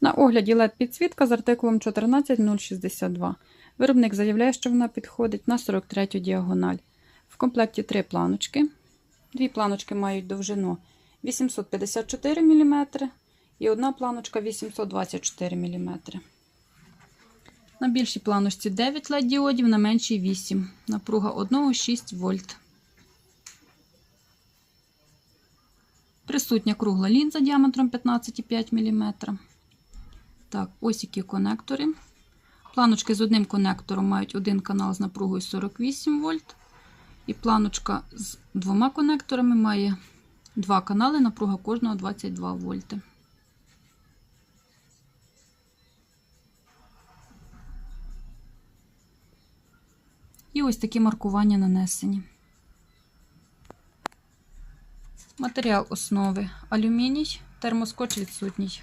На огляді LED підсвітка з артикулом 14062. Виробник заявляє, що вона підходить на 43 діагональ. В комплекті три планочки. Дві планочки мають довжину 854 мм і одна планочка 824 мм. На більшій планочці 9 LED діодів, на меншій 8. Напруга 1 6 вольт. Присутня кругла лінза діаметром 15,5 мм. Так, ось які конектори. Планочки з одним конектором мають один канал з напругою 48 вольт. І планочка з двома конекторами має два канали, напруга кожного 22 вольти. І ось такі маркування нанесені. Матеріал основи алюміній, термоскотч відсутній.